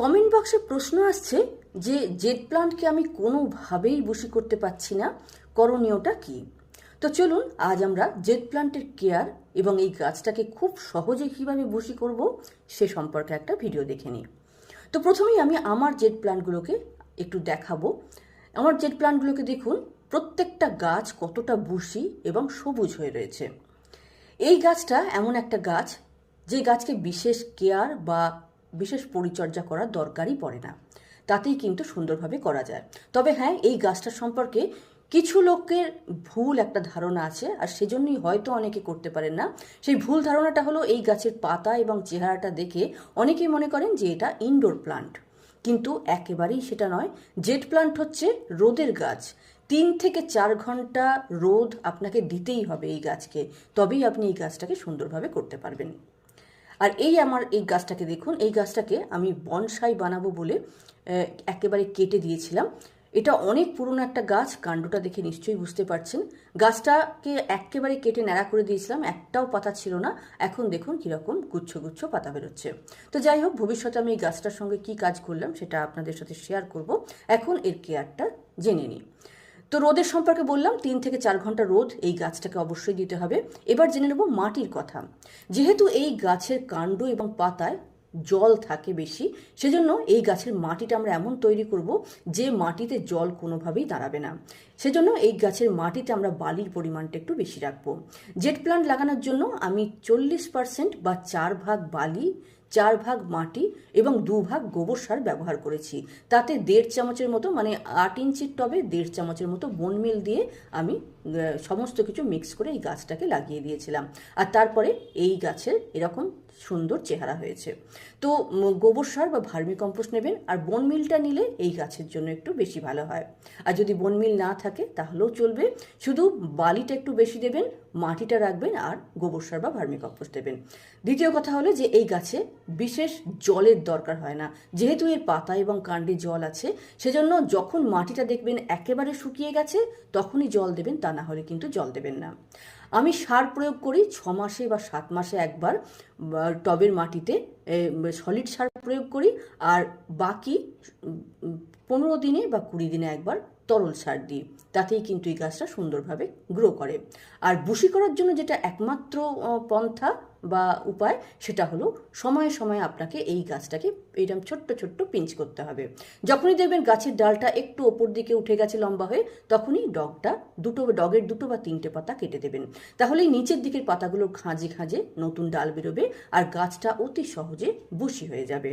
Comment বক্সে প্রশ্ন আসছে যে জেড প্লান্টকে আমি কোনোভাবেই বুশি করতে পারছি না, করণীয়টা কি? তো চলুন, আজ আমরা জেড প্লান্টের কেয়ার এবং এই গাছটাকে খুব সহজে কীভাবে বুশি করব সে সম্পর্কে একটা ভিডিও দেখে নিই। তো প্রথমেই আমি আমার জেড প্লান্টগুলোকে একটু দেখাবো। আমার জেড প্লান্টগুলোকে দেখুন, প্রত্যেকটা গাছ কতটা বুশি এবং সবুজ হয়ে রয়েছে। এই গাছটা এমন একটা গাছ, যে গাছকে বিশেষ কেয়ার বা বিশেষ পরিচর্যা করার দরকারই পড়ে না। তাতেই কিন্তু সুন্দরভাবে করা যায়। তবে হ্যাঁ এই গাছটার সম্পর্কে কিছু লোকের ভুল একটা ধারণা আছে, আর সেজন্যই হয়তো অনেকে করতে পারেন না। সেই ভুল ধারণাটা হলো এই গাছের পাতা এবং চেহারাটা দেখে অনেকেই মনে করেন যে এটা ইনডোর প্লান্ট কিন্তু একেবারেই সেটা নয়। জেট প্লান্ট হচ্ছে রোদের গাছ। তিন থেকে চার ঘণ্টা রোদ আপনাকে দিতেই হবে এই গাছকে। তবেই আপনি এই গাছটাকে সুন্দরভাবে করতে পারবেন। আর এই আমার এই গাছটাকে দেখুন, এই গাছটাকে আমি বনসাই বানাবো বলে একেবারে কেটে দিয়েছিলাম। এটা অনেক পুরনো একটা গাছ, কাণ্ডটা দেখে নিশ্চয়ই বুঝতে পারছেন। গাছটাকে একেবারে কেটে ন্যাড়া করে দিয়েছিলাম, একটাও পাতা ছিল না। এখন দেখুন কীরকম গুচ্ছ গুচ্ছ পাতা বেরোচ্ছে। তো যাই হোক, ভবিষ্যতে আমি এই গাছটার সঙ্গে কি কাজ করলাম সেটা আপনাদের সাথে শেয়ার করব। এখন এর কেয়ারটা জেনে নিই। তো রোদের সম্পর্কে বললাম, তিন থেকে চার ঘণ্টা রোদ এই গাছটাকে অবশ্যই দিতে হবে। এবার জেনে নেব মাটির কথা। যেহেতু এই গাছের কাণ্ড এবং পাতায় জল থাকে বেশি, সেজন্য এই গাছের মাটিটা আমরা এমন তৈরি করব যে মাটিতে জল কোনোভাবেই দাঁড়াবে না। সেজন্য এই গাছের মাটিতে আমরা বালির পরিমাণটা একটু বেশি রাখব। জেট প্লান্ট লাগানোর জন্য আমি চল্লিশ পার্সেন্ট বা চার ভাগ বালি চার ভাগ মাটি এবং দু ভাগ গোবর সার ব্যবহার করেছি। তাতে দেড় চামচের মতো মানে আট ইঞ্চির টবে দেড় চামচের মতো বনমিল দিয়ে আমি সমস্ত কিছু মিক্স করে এই গাছটাকে লাগিয়ে দিয়েছিলাম। আর তারপরে এই গাছের এরকম সুন্দর চেহারা হয়েছে। তো গোবর সার বা ভার্মি কম্পোস্ট নেবেন আর বন মিলটা নিলে এই গাছের জন্য একটু বেশি ভালো হয়। আর যদি বন মিল না থাকে, তাহলেও চলবে। শুধু বালিটা একটু বেশি দেবেন, মাটিটা রাখবেন আর গোবর সার বা ভার্মি কম্পোস্ট দেবেন। দ্বিতীয় কথা হলো যে এই গাছে বিশেষ জলের দরকার হয় না। যেহেতু এর পাতা এবং কাণ্ডে জল আছে, সেজন্য যখন মাটিটা দেখবেন একেবারে শুকিয়ে গেছে, তখনই জল দেবেন, তা না হলে কিন্তু জল দেবেন না। আমি সার প্রয়োগ করি ছ মাসে বা সাত মাসে একবার টবের মাটিতে সলিড সার প্রয়োগ করি, আর বাকি পনেরো দিনে বা কুড়ি দিনে একবার তরল সার দিই। তাতেই কিন্তু এই গাছটা সুন্দরভাবে গ্রো করে। আর বুশি করার জন্য যেটা একমাত্র পন্থা বা উপায়, সেটা হলো সময়ে সময়ে আপনাকে এই গাছটাকে এইরকম ছোট্ট ছোট্ট পিঞ্চ করতে হবে। যখনই দেখবেন গাছের ডালটা একটু ওপর দিকে উঠে গেছে লম্বা হয়ে, তখনই ডগটা দুটো, ডগের দুটো বা তিনটে পাতা কেটে দেবেন। তাহলেই নিচের দিকের পাতাগুলো খাঁজে খাঁজে নতুন ডাল বেরোবে আর গাছটা অতি সহজে বুশি হয়ে যাবে।